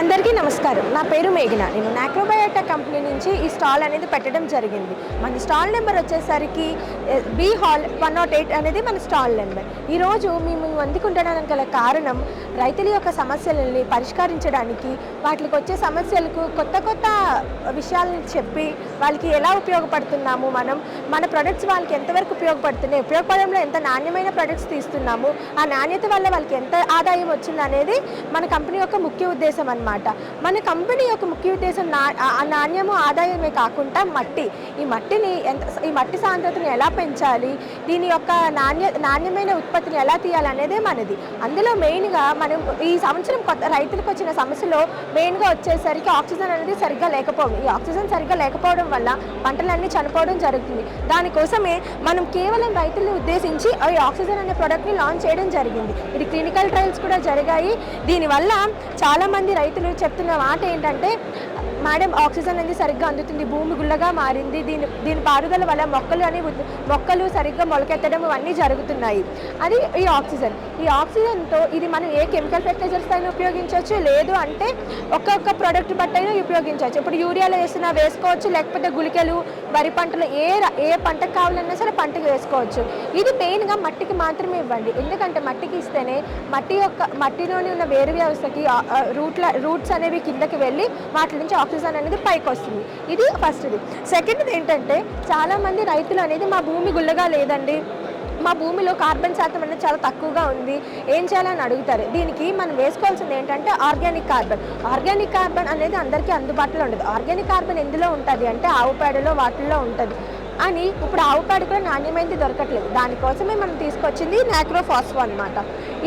అందరికీ నమస్కారం. నా పేరు మేఘన. నేను నాక్రోబయోటెక్ కంపెనీ నుంచి ఈ స్టాల్ అనేది పెట్టడం జరిగింది. మన స్టాల్ నెంబర్ వచ్చేసరికి B hall one naught eight అనేది మన స్టాల్ నెంబర్. ఈరోజు మేము అందుకుంటడానికి గల కారణం రైతుల యొక్క సమస్యలని పరిష్కరించడానికి వాటికి వచ్చే సమస్యలకు కొత్త కొత్త విషయాలను చెప్పి వాళ్ళకి ఎలా ఉపయోగపడుతున్నాము మనం మన ప్రొడక్ట్స్ వాళ్ళకి ఎంతవరకు ఉపయోగపడుతున్నాయి ఉపయోగపడంలో ఎంత నాణ్యమైన ప్రొడక్ట్స్ తీస్తున్నాము ఆ నాణ్యత వల్ల వాళ్ళకి ఎంత ఆదాయం వచ్చింది అనేది మన కంపెనీ యొక్క ముఖ్య ఉద్దేశం అనమాట మన కంపెనీ యొక్క ముఖ్య ఉద్దేశం నా నాణ్యము ఆదాయమే కాకుండా మట్టి. ఈ మట్టిని ఎంత ఈ మట్టి సాంద్రతను ఎలా పెంచాలి? దీని యొక్క నాణ్య నాణ్యమైన ఉత్పత్తిని ఎలా తీయాలనేదే మనది. అందులో మెయిన్గా మనం ఈ సంవత్సరం కొత్త రైతులకు వచ్చిన సమస్యలో మెయిన్గా వచ్చేసరికి ఆక్సిజన్ అనేది సరిగ్గా లేకపోవడం ఈ ఆక్సిజన్ సరిగ్గా లేకపోవడం వల్ల పంటలన్నీ చనిపోవడం జరుగుతుంది. దానికోసమే మనం కేవలం రైతులను ఉద్దేశించి ఈ ఆక్సిజన్ అనే ప్రోడక్ట్ని లాంచ్ చేయడం జరిగింది. ఇది క్లినికల్ ట్రయల్స్ కూడా జరిగాయి. దీనివల్ల చాలామంది రైతులు చెప్తున్న మాట ఏంటంటే మేడం ఆక్సిజన్ అనేది సరిగ్గా అందుతుంది. భూమి గుల్లగా మారింది. దీని దీని పారుదల వల్ల మొక్కలు అనేవి మొక్కలు సరిగ్గా మొలకెత్తడం ఇవన్నీ జరుగుతున్నాయి. అది ఈ ఆక్సిజన్. ఈ ఆక్సిజన్తో ఇది మనం ఏ కెమికల్ ఫెర్టిలైజర్స్ అయినా ఉపయోగించవచ్చు. లేదు అంటే ఒక్కొక్క ప్రోడక్ట్ బట్టి అయినా ఉపయోగించవచ్చు. ఇప్పుడు యూరియాలో వేసినా వేసుకోవచ్చు. లేకపోతే గుళికలు వరి పంటలు ఏ ఏ పంటకు కావాలన్నా సరే పంటకు వేసుకోవచ్చు. ఇది మెయిన్గా మట్టికి మాత్రమే ఇవ్వండి. ఎందుకంటే మట్టికి ఇస్తేనే మట్టి యొక్క మట్టిలోని ఉన్న వేరు వ్యవస్థకి రూట్ల రూట్స్ అనేవి కిందకి వెళ్ళి వాటి నుంచి ఆక్సిజన్ అనేది పైకి వస్తుంది. ఇది ఫస్ట్ది. సెకండ్ది ఏంటంటే చాలామంది రైతులు అనేది మా భూమి గుల్లగా లేదండి. మా భూమిలో కార్బన్ శాతం అనేది చాలా తక్కువగా ఉంది. ఏం చేయాలని అడుగుతారు? దీనికి మనం వేసుకోవాల్సింది ఏంటంటే ఆర్గానిక్ కార్బన్. ఆర్గానిక్ కార్బన్ అనేది అందరికీ అందుబాటులో ఉండదు. ఆర్గానిక్ కార్బన్ ఎందులో ఉంటుంది అంటే ఆవు పేడలో వాటిల్లో ఉంటుంది. అని ఇప్పుడు ఆవు పేడ కూడా నాణ్యమైనది దొరకట్లేదు. దానికోసమే మనం తీసుకొచ్చింది నాక్రోఫాస్ఫో అనమాట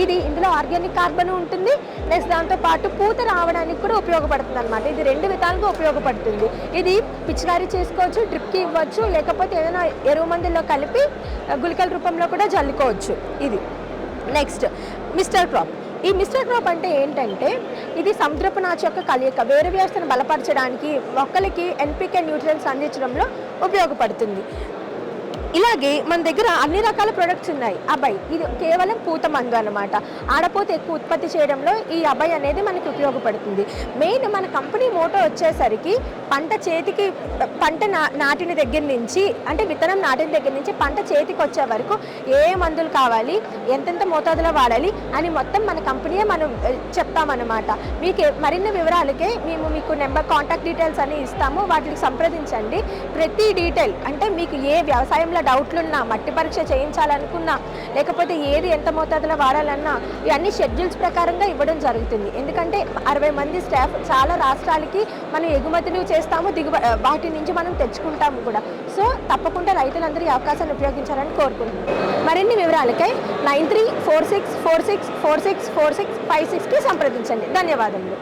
ఇది ఇందులో ఆర్గానిక్ కార్బన్ ఉంటుంది. నెక్స్ట్ దాంతో పాటు పూత రావడానికి కూడా ఉపయోగపడుతుంది అనమాట ఇది రెండు విధాలుగా ఉపయోగపడుతుంది. ఇది పిచికారీ చేసుకోవచ్చు డ్రిప్కి ఇవ్వచ్చు లేకపోతే ఏదైనా ఎరువు మందుల్లో కలిపి గుళికల రూపంలో కూడా జల్లుకోవచ్చు. ఇది. Next mixed crop. ఈ మిశ్ర క్రాప్ అంటే ఏంటంటే ఇది సముద్రపు నాచు యొక్క కలయిక. వేరు వ్యవస్థను బలపరచడానికి మొక్కలకి ఎన్పికే న్యూట్రియన్స్ అందించడంలో ఉపయోగపడుతుంది. ఇలాగే మన దగ్గర అన్ని రకాల ప్రొడక్ట్స్ ఉన్నాయి. అబ్బాయి ఇది కేవలం పూత మందు అనమాట ఆడపోత ఎక్కువ ఉత్పత్తి చేయడంలో ఈ అబ్బాయి అనేది మనకి ఉపయోగపడుతుంది. మెయిన్ మన కంపెనీ మోటో వచ్చేసరికి పంట చేతికి పంట నా నాటిన దగ్గర నుంచి అంటే విత్తనం నాటిన దగ్గర నుంచి పంట చేతికి వచ్చే వరకు ఏ మందులు కావాలి ఎంతెంత మోతాదులో వాడాలి అని మొత్తం మన కంపెనీయే మనం చెప్తామన్నమాట. మీకు మరిన్ని వివరాలకే మేము మీకు నెంబర్ కాంటాక్ట్ డీటెయిల్స్ అని ఇస్తాము. వాటికి సంప్రదించండి. ప్రతి డీటెయిల్ అంటే మీకు ఏ వ్యవసాయంలో డౌట్లున్నా మట్టి పరీక్ష చేయించాలనుకున్నా లేకపోతే ఏది ఎంత మోతాదులో వాడాలన్నా ఇవన్నీ షెడ్యూల్స్ ప్రకారంగా ఇవ్వడం జరుగుతుంది. ఎందుకంటే అరవై మంది స్టాఫ్ చాలా రాష్ట్రాలకి మనం ఎగుమతులు చేస్తాము దిగుబ వాటి నుంచి మనం తెచ్చుకుంటాము కూడా. సో తప్పకుండా రైతులందరూ ఈ అవకాశాన్ని ఉపయోగించాలని కోరుకుంటున్నాను. మరిన్ని వివరాలకై nine three four six four six four six four six five సిక్స్కి సంప్రదించండి. ధన్యవాదములు.